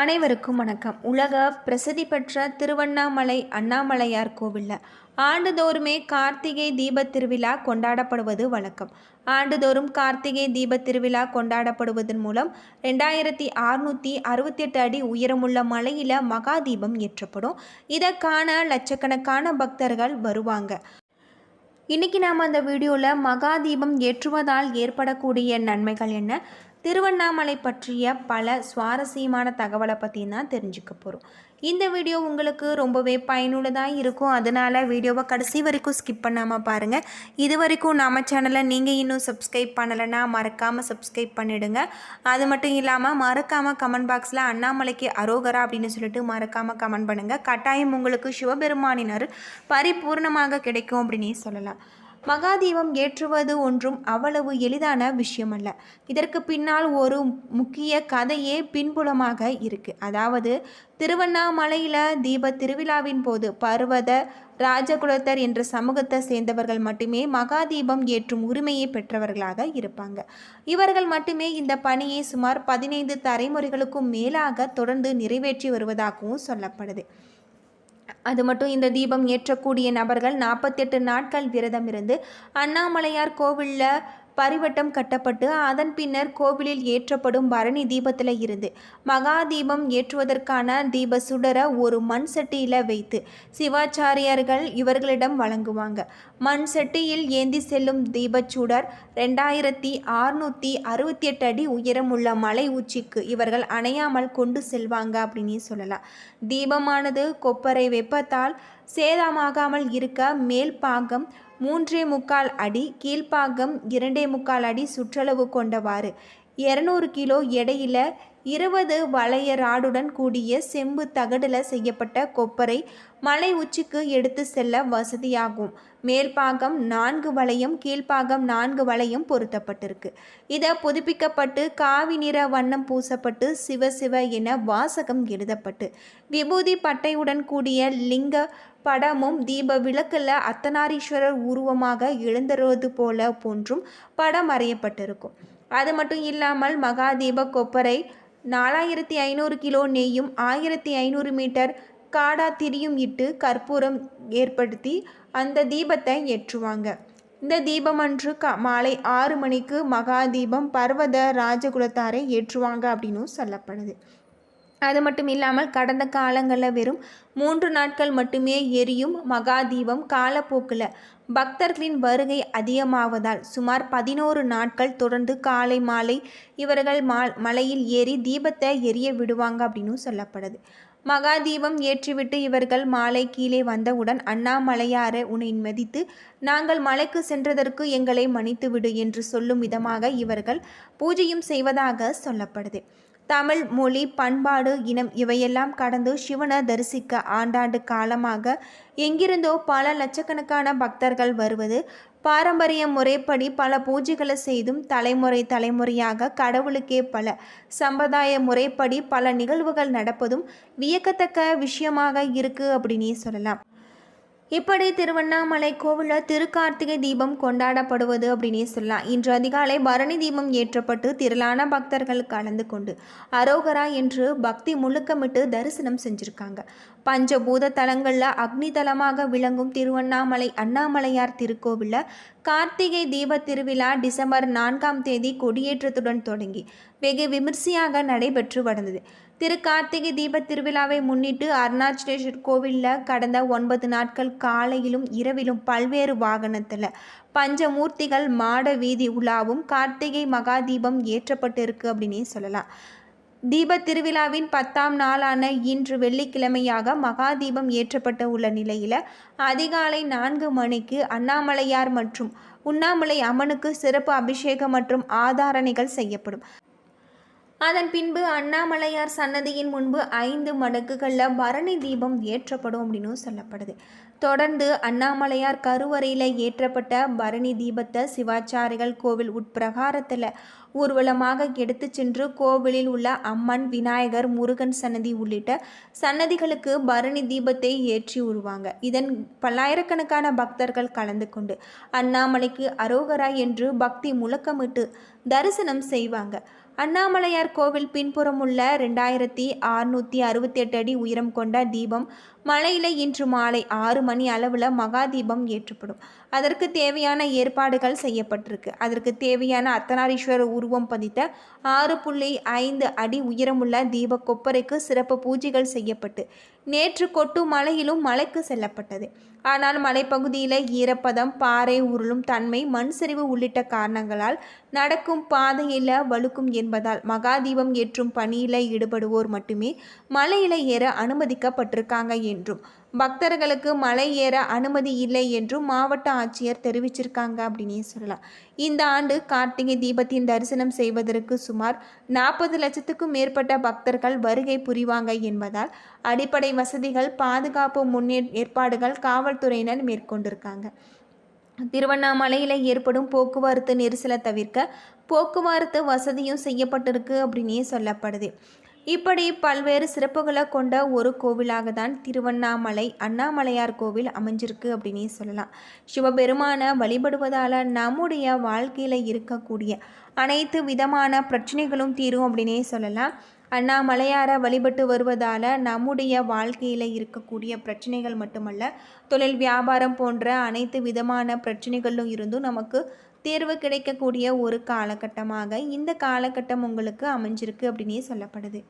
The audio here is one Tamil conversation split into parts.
அனைவருக்கும் வணக்கம். உலக பிரசித்தி பெற்ற திருவண்ணாமலை அண்ணாமலையார் கோவிலில் ஆண்டுதோறுமே கார்த்திகை தீபத் திருவிழா கொண்டாடப்படுவது வழக்கம். ஆண்டுதோறும் கார்த்திகை தீபத் திருவிழா கொண்டாடப்படுவதன் மூலம் ரெண்டாயிரத்தி அறுநூற்றி அறுபத்தெட்டு அடி உயரமுள்ள மலையில் மகா தீபம் ஏற்றப்படும். இதை காண லட்சக்கணக்கான பக்தர்கள் வருவாங்க. இன்னைக்கு நாம் அந்த வீடியோவில் மகா தீபம் ஏற்றுவதால் ஏற்படக்கூடிய நன்மைகள் என்ன? திருவண்ணாமலை பற்றிய பல சுவாரஸ்யமான தகவலை பற்றி தான் தெரிஞ்சுக்க போகிறோம் இந்த வீடியோ உங்களுக்கு ரொம்பவே பயனுள்ளதாக இருக்கும். அதனால் வீடியோவை கடைசி வரைக்கும் ஸ்கிப் பண்ணாமல் பாருங்கள் இது வரைக்கும் நம்ம சேனலை நீங்கள் இன்னும் சப்ஸ்கிரைப் பண்ணலைன்னா மறக்காமல் சப்ஸ்கிரைப் பண்ணிவிடுங்க அது மட்டும் இல்லாமல் மறக்காமல் கமெண்ட் பாக்ஸில் அண்ணாமலைக்கு அரோகரா அப்படின்னு சொல்லிட்டு மறக்காமல் கமெண்ட் பண்ணுங்கள் கட்டாயம் உங்களுக்கு சிவபெருமானினர் பரிபூர்ணமாக கிடைக்கும் அப்படின்னே சொல்லலாம். மகாதீபம் ஏற்றுவது ஒன்றும் அவ்வளவு எளிதான விஷயமல்ல. இதற்கு பின்னால் ஒரு முக்கிய கதையே பின்புலமாக இருக்கு. அதாவது திருவண்ணாமலையில் தீப திருவிழாவின் போது பர்வத ராஜகுலத்தர் என்ற சமூகத்தை சேர்ந்தவர்கள் மட்டுமே மகாதீபம் ஏற்றும் உரிமையை பெற்றவர்களாக இருப்பாங்க. இவர்கள் மட்டுமே இந்த பணியை சுமார் பதினைந்து தலைமுறைகளுக்கும் மேலாக தொடர்ந்து நிறைவேற்றி வருவதாகவும் சொல்லப்படுது. அது மட்டும் இந்த தீபம் ஏற்றக்கூடிய நபர்கள் நாற்பத்தெட்டு நாட்கள் விரதம் இருந்து அண்ணாமலையார் கோவிலில் பரிவட்டம் கட்டப்பட்டு அதன் பின்னர் கோவிலில் ஏற்றப்படும் பரணி தீபத்தில் இருந்து மகா தீபம் ஏற்றுவதற்கான தீப சுடர ஒரு மண் சட்டியில் வைத்து சிவாச்சாரியார்கள் இவர்களிடம் வழங்குவாங்க. மண் சட்டியில் ஏந்தி செல்லும் தீபச்சுடர் ரெண்டாயிரத்தி அறுநூற்றி அறுபத்தி எட்டு அடி உயரமுள்ள மலை உச்சிக்கு இவர்கள் அணையாமல் கொண்டு செல்வாங்க அப்படின்னு சொல்லலாம். தீபமானது கொப்பரை வெப்பத்தால் சேதமாகாமல் இருக்க மேல் பாகம் மூன்றே முக்கால் அடி கீழ்ப்பாகம் இரண்டே முக்கால் அடி சுற்றளவு கொண்டவாறு. இரநூறு கிலோ எடையில் இருபது வளைய ராடுடன் கூடிய செம்பு தகடில் செய்யப்பட்ட கொப்பரை மலை உச்சிக்கு எடுத்து செல்ல வசதியாகும். மேல்பாகம் நான்கு வளையம் கீழ்ப்பாகம் நான்கு வளையம் பொருத்தப்பட்டிருக்கு. இதை புதுப்பிக்கப்பட்டு காவி நிற வண்ணம் பூசப்பட்டு சிவ சிவ என வாசகம் எழுதப்பட்டு. விபூதி பட்டையுடன் கூடிய லிங்க படமும் தீப விளக்கில் அத்தனாரீஸ்வரர் உருவமாக எழுந்தருவது போல போன்றும் படம் வரையப்பட்டிருக்கும். அது மட்டும் இல்லாமல் மகாதீப கொப்பரை நாலாயிரத்தி ஐநூறு கிலோ நெய்யும் ஆயிரத்தி ஐநூறு மீட்டர் காடா திரியும் இட்டு கற்பூரம் ஏற்படுத்தி அந்த தீபத்தை ஏற்றுவாங்க. இந்த தீபம் அன்று க மாலை ஆறு மணிக்கு மகா தீபம் பர்வத ராஜகுலத்தாரை ஏற்றுவாங்க அப்படின்னும் சொல்லப்படுது. அது மட்டும் இல்லாமல் கடந்த காலங்களில் வெறும் மூன்று நாட்கள் மட்டுமே எரியும் மகாதீபம் காலப்போக்கில். பக்தர்களின் வருகை அதிகமாவதால் சுமார் பதினோரு நாட்கள் தொடர்ந்து காலை மாலை இவர்கள் மா மலையில் ஏறி தீபத்தை எரிய விடுவாங்க அப்படின்னு சொல்லப்படுது. மகாதீபம் ஏற்றிவிட்டு இவர்கள் மாலை கீழே வந்தவுடன் அண்ணாமலையாரை உன்னை மதித்து நாங்கள் மலைக்கு சென்றதற்கு எங்களை மன்னித்து விடு என்று சொல்லும் விதமாக இவர்கள் பூஜையும் செய்வதாக சொல்லப்படுது. தமிழ் மொழி பண்பாடு இனம் இவையெல்லாம் கடந்து சிவனை தரிசிக்க ஆண்டாண்டு காலமாக எங்கிருந்தோ பல லட்சக்கணக்கான பக்தர்கள் வருவது பாரம்பரிய முறைப்படி பல பூஜைகளை செய்தும் தலைமுறை தலைமுறையாக கடவுளுக்கே பல சம்பிரதாய முறைப்படி பல நிகழ்வுகள் நடப்பதும் வியக்கத்தக்க விஷயமாக இருக்குது அப்படின்னே சொல்லலாம். இப்படி திருவண்ணாமலை கோவிலில் திருக்கார்த்திகை தீபம் கொண்டாடப்படுவது அப்படின்னே சொல்லலாம். இன்று அதிகாலை பரணி தீபம் ஏற்றப்பட்டு திரளான பக்தர்கள் கலந்து கொண்டு அரோகரா என்று பக்தி முழுக்கமிட்டு தரிசனம் செஞ்சுருக்காங்க. பஞ்சபூத தலங்களில் அக்னி தலமாக விளங்கும் திருவண்ணாமலை அண்ணாமலையார் திருக்கோவிலில் கார்த்திகை தீப திருவிழா டிசம்பர் நான்காம் தேதி கொடியேற்றத்துடன் தொடங்கி வெகு விமர்சையாக நடைபெற்று வந்தது. திரு கார்த்திகை தீப திருவிழாவை முன்னிட்டு அருணாச்சலேஸ்வர் கோவிலில் கடந்த ஒன்பது நாட்கள் காலையிலும் இரவிலும் பல்வேறு வாகனத்தில் பஞ்சமூர்த்திகள் மாட வீதி உலாவும் கார்த்திகை மகா தீபம் ஏற்றப்பட்டிருக்கு அப்படின்னே சொல்லலாம். தீப திருவிழாவின் பத்தாம் நாளான இன்று வெள்ளிக்கிழமையாக மகா தீபம் ஏற்றப்பட்ட உள்ள நிலையில் அதிகாலை நான்கு மணிக்கு அண்ணாமலையார் மற்றும் உண்ணாமலை அம்மனுக்கு சிறப்பு அபிஷேகம் மற்றும் ஆதாரணைகள் செய்யப்படும். அதன் பின்பு அண்ணாமலையார் சன்னதியின் முன்பு ஐந்து மடக்குகளில் பரணி தீபம் ஏற்றப்படும் அப்படின்னு சொல்லப்படுது. தொடர்ந்து அண்ணாமலையார் கருவறையில் ஏற்றப்பட்ட பரணி தீபத்தை சிவாச்சாரிகள் கோவில் உட்பிரகாரத்தில் ஊர்வலமாக எடுத்து சென்று கோவிலில் உள்ள அம்மன் விநாயகர் முருகன் சன்னதி உள்ளிட்ட சன்னதிகளுக்கு பரணி தீபத்தை ஏற்றி உருவாங்க. இதன் பல்லாயிரக்கணக்கான பக்தர்கள் கலந்து கொண்டு அண்ணாமலைக்கு அரோகரா என்று பக்தி முழக்கமிட்டு தரிசனம் செய்வாங்க. அண்ணாமலையார் கோவில் பின்புறம் உள்ள ரெண்டாயிரத்தி அறுநூற்றி அறுபத்தெட்டு அடி உயரம் கொண்ட தீபம் மலையில் இன்று மாலை ஆறு மணி அளவில் மகா தீபம் ஏற்றப்படும். அதற்கு தேவையான ஏற்பாடுகள் செய்யப்பட்டிருக்கு. அதற்கு தேவையான அர்த்தநாரீஸ்வரர் உருவம் பதித்த ஆறு புள்ளி ஐந்து அடி உயரமுள்ள தீப கொப்பரைக்கு சிறப்பு பூஜைகள் செய்யப்பட்டு நேற்று கொட்டு மலையிலும் மலைக்கு செல்லப்பட்டது. ஆனால் மலைப்பகுதியில் ஈரப்பதம் பாறை உருளும் தன்மை மண் சரிவு உள்ளிட்ட காரணங்களால் நடக்கும் பாதையில் வலுக்கும் என்பதால் மகாதீபம் ஏற்றும் பணியில் ஈடுபடுவோர் மட்டுமே மலையில் ஏற அனுமதிக்கப்பட்டிருக்காங்க என்றும் பக்தர்களுக்கு மலை ஏற அனுமதி இல்லை என்றும் மாவட்ட ஆட்சியர் தெரிவிச்சிருக்காங்க அப்படின்னே சொல்லலாம். இந்த ஆண்டு கார்த்திகை தீபத்தின் தரிசனம் செய்வதற்கு சுமார் நாற்பது லட்சத்துக்கும் மேற்பட்ட பக்தர்கள் வருகை புரிவாங்க என்பதால் அடிப்படை வசதிகள் பாதுகாப்பு முன்னே ஏற்பாடுகள் காவல்துறையினர் மேற்கொண்டிருக்காங்க. திருவண்ணாமலையில் ஏற்படும் போக்குவரத்து நெரிசலை தவிர்க்க போக்குவரத்து வசதியும் செய்யப்பட்டிருக்கு அப்படின்னே சொல்லப்படுது. இப்படி பல்வேறு சிறப்புகளை கொண்ட ஒரு கோவிலாக தான் திருவண்ணாமலை அண்ணாமலையார் கோவில் அமைஞ்சிருக்கு அப்படின்னே சொல்லலாம். சிவபெருமான வழிபடுவதால் நம்முடைய வாழ்க்கையில் இருக்கக்கூடிய அனைத்து விதமான பிரச்சனைகளும் தீரும் அப்படின்னே சொல்லலாம். அண்ணாமலையாரை வழிபட்டு வருவதால் நம்முடைய வாழ்க்கையில் இருக்கக்கூடிய பிரச்சனைகள் மட்டுமல்ல தொழில் வியாபாரம் போன்ற அனைத்து விதமான பிரச்சனைகளும் இருந்தும் நமக்கு தேர்வு கிடைக்கக்கூடிய ஒரு காலகட்டமாக இந்த காலகட்டம் உங்களுக்கு அமைஞ்சிருக்கு அப்படின்னே சொல்லப்படுது.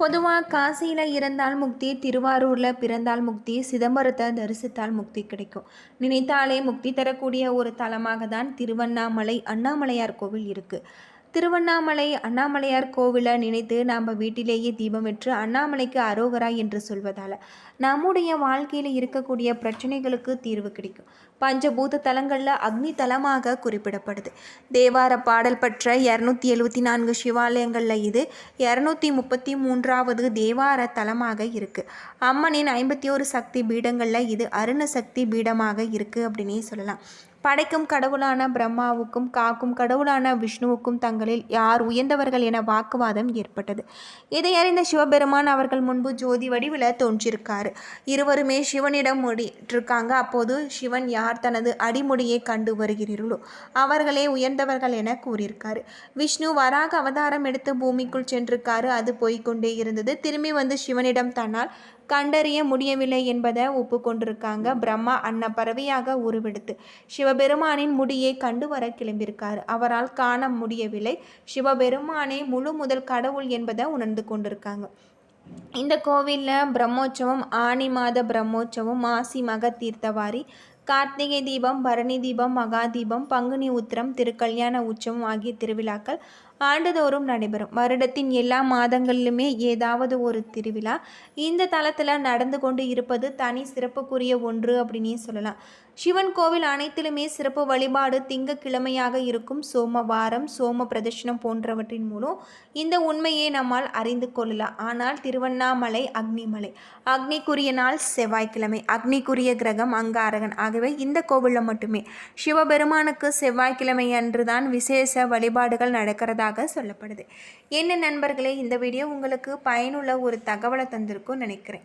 பொதுவாக காசியில் இறந்தால் முக்தி திருவாரூரில் பிறந்தால் முக்தி சிதம்பரத்தை தரிசித்தால் முக்தி கிடைக்கும். நினைத்தாலே முக்தி தரக்கூடிய ஒரு தலமாக தான் திருவண்ணாமலை அண்ணாமலையார் கோவில் இருக்குது திருவண்ணாமலை அண்ணாமலையார் கோவிலை நினைத்து நாம் வீட்டிலேயே தீபமிட்டு அண்ணாமலைக்கு அரோகரா என்று சொல்வதால் நம்முடைய வாழ்க்கையில் இருக்கக்கூடிய பிரச்சனைகளுக்கு தீர்வு கிடைக்கும். பஞ்சபூத தலங்களில் அக்னி தலமாக குறிப்பிடப்படுது. தேவார பாடல் பெற்ற இரநூத்தி எழுபத்தி நான்கு சிவாலயங்களில் இது இரநூத்தி முப்பத்தி மூன்றாவது தேவார தலமாக இருக்குது அம்மனின் ஐம்பத்தி ஒரு சக்தி பீடங்களில் இது அருண சக்தி பீடமாக இருக்குது அப்படின்னே சொல்லலாம். படைக்கும் கடவுளான பிரம்மாவுக்கும் காக்கும் கடவுளான விஷ்ணுவுக்கும் தங்களில் யார் உயர்ந்தவர்கள் என வாக்குவாதம் ஏற்பட்டது. இதை அறிந்த சிவபெருமான் அவர்கள் முன்பு ஜோதி வடிவில் தோன்றியிருக்கார் இருவருமே சிவனிடம் முடிட்டிருக்காங்க அப்போது சிவன் யார் தனது அடிமுடியை கண்டு வருகிறீர்களோ அவர்களே உயர்ந்தவர்கள் என கூறியிருக்காரு. விஷ்ணு வராக அவதாரம் எடுத்து பூமிக்குள் சென்றிருக்காரு. அது போய்கொண்டே இருந்தது. திரும்பி வந்து சிவனிடம் தன்னால் கண்டறிய முடியவில்லை என்பதை ஒப்புக்கொண்டிருக்காங்க. பிரம்மா அன்ன பறவையாக உருவெடுத்து சிவ சிவபெருமானின் முடியை கண்டு வர கிளம்பியிருக்காரு. அவரால் காண முடியவில்லை. சிவபெருமானே முழு முதல் கடவுள் என்பதை உணர்ந்து கொண்டிருக்காங்க. இந்த கோவிலில் பிரம்மோற்சவம் ஆனி மாத பிரம்மோற்சவம் மாசி மக தீர்த்தவாரி கார்த்திகை தீபம் பரணி தீபம் மகா தீபம் பங்குனி உத்திரம் திருக்கல்யாண உற்சவம் ஆகிய திருவிழாக்கள் ஆண்டுதோறும் நடைபெறும். வருடத்தின் எல்லா மாதங்களிலுமே ஏதாவது ஒரு திருவிழா. இந்த தளத்தில் நடந்து கொண்டு இருப்பது தனி சிறப்புக்குரிய ஒன்று அப்படின்னே சொல்லலாம். சிவன் கோவில் அனைத்திலுமே சிறப்பு வழிபாடு திங்கக்கிழமையாக இருக்கும் சோமவாரம் சோம பிரதர்ஷனம் போன்றவற்றின் மூலம் இந்த உண்மையை நம்மால் அறிந்து கொள்ளலாம். ஆனால் திருவண்ணாமலை அக்னிமலை. அக்னிக்குரிய நாள் செவ்வாய்க்கிழமை. அக்னிக்குரிய கிரகம் அங்காரகன். ஆகவே இந்த கோவிலில் மட்டுமே சிவபெருமானுக்கு செவ்வாய்க்கிழமை அன்றுதான் விசேஷ வழிபாடுகள் நடக்கிறதாக சொல்லப்படுது. என்ன நண்பர்களே இந்த வீடியோ உங்களுக்கு பயனுள்ள ஒரு தகவலை தந்திருக்கும் நினைக்கிறேன்.